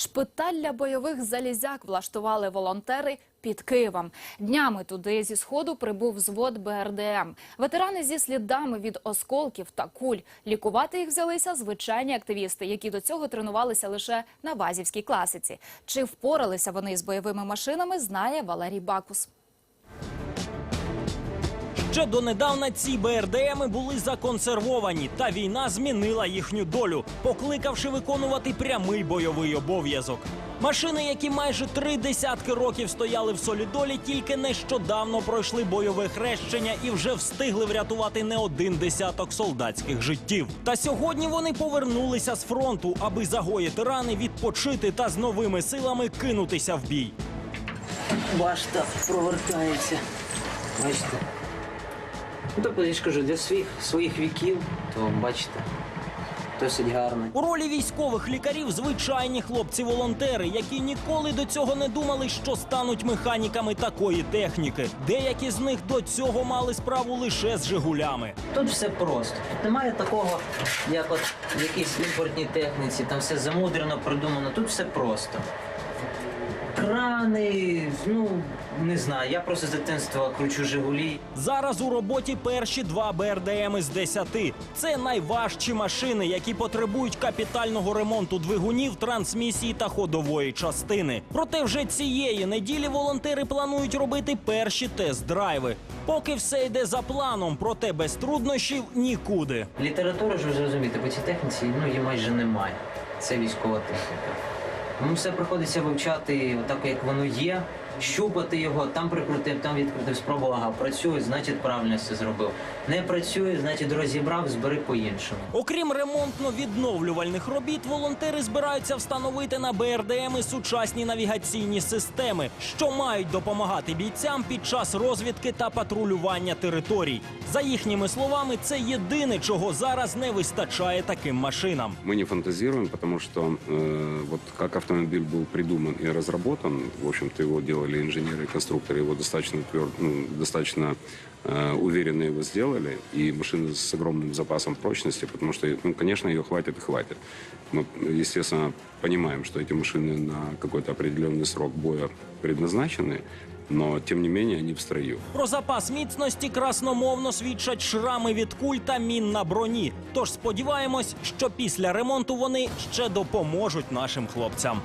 Шпиталь для бойових залізяк влаштували волонтери під Києвом. Днями туди зі сходу прибув взвод БРДМ. Ветерани зі слідами від осколків та куль. Лікувати їх взялися звичайні активісти, які до цього тренувалися лише на вазівській класиці. Чи впоралися вони з бойовими машинами, знає Валерій Бакус. Ще донедавна ці БРДМи були законсервовані, та війна змінила їхню долю, покликавши виконувати прямий бойовий обов'язок. Машини, які майже три десятки років стояли в солідолі, тільки нещодавно пройшли бойове хрещення і вже встигли врятувати не один десяток солдатських життів. Та сьогодні вони повернулися з фронту, аби загоїти рани, відпочити та з новими силами кинутися в бій. башта провертається. Бачите? Ну, тобто, я ж кажу, для своїх, своїх віків, то бачите, досить гарно. У ролі військових лікарів звичайні хлопці-волонтери, які ніколи до цього не думали, що стануть механіками такої техніки. Деякі з них до цього мали справу лише з Жигулями. Тут все просто. Тут немає такого, як от в якійсь імпортній техніці, там все замудрено, придумано. Тут все просто. Крани, ну не знаю. Я просто з дитинства кручу Жигулі. Зараз у роботі перші два БРДМ з десяти. Це найважчі машини, які потребують капітального ремонту двигунів, трансмісії та ходової частини. Проте вже цієї неділі волонтери планують робити перші тест-драйви. Поки все йде за планом, проте без труднощів нікуди. Літератури ж ви зрозумієте, по цій техніці ну, її майже немає. Це військова техніка. Тому все приходиться вивчати так, як воно є, щупати його, там прикрутив, там відкрутив, спробував, ага, працює, значить правильно все зробив. Не працює, значить розібрав, збери по-іншому. Окрім ремонтно-відновлювальних робіт, волонтери збираються встановити на БРДМи сучасні навігаційні системи, що мають допомагати бійцям під час розвідки та патрулювання територій. За їхніми словами, це єдине, чого зараз не вистачає таким машинам. Мы не фантазируем, потому что э, вот как автомобиль был придуман и разработан, в общем-то его делали инженеры и конструкторы, его достаточно тверд, ну, достаточно э, уверенно его сделали, и машина с огромным запасом прочности, потому что, ну, конечно, ее хватит и хватит. Мы, естественно, понимаем, что эти машины на какой-то определенный срок боя предназначены, но, тем не менее, они в строю. Про запас міцності красномовно свідчать шрами від куль та мін на броні. Тож сподіваємось, що після ремонту вони ще допоможуть нашим хлопцям.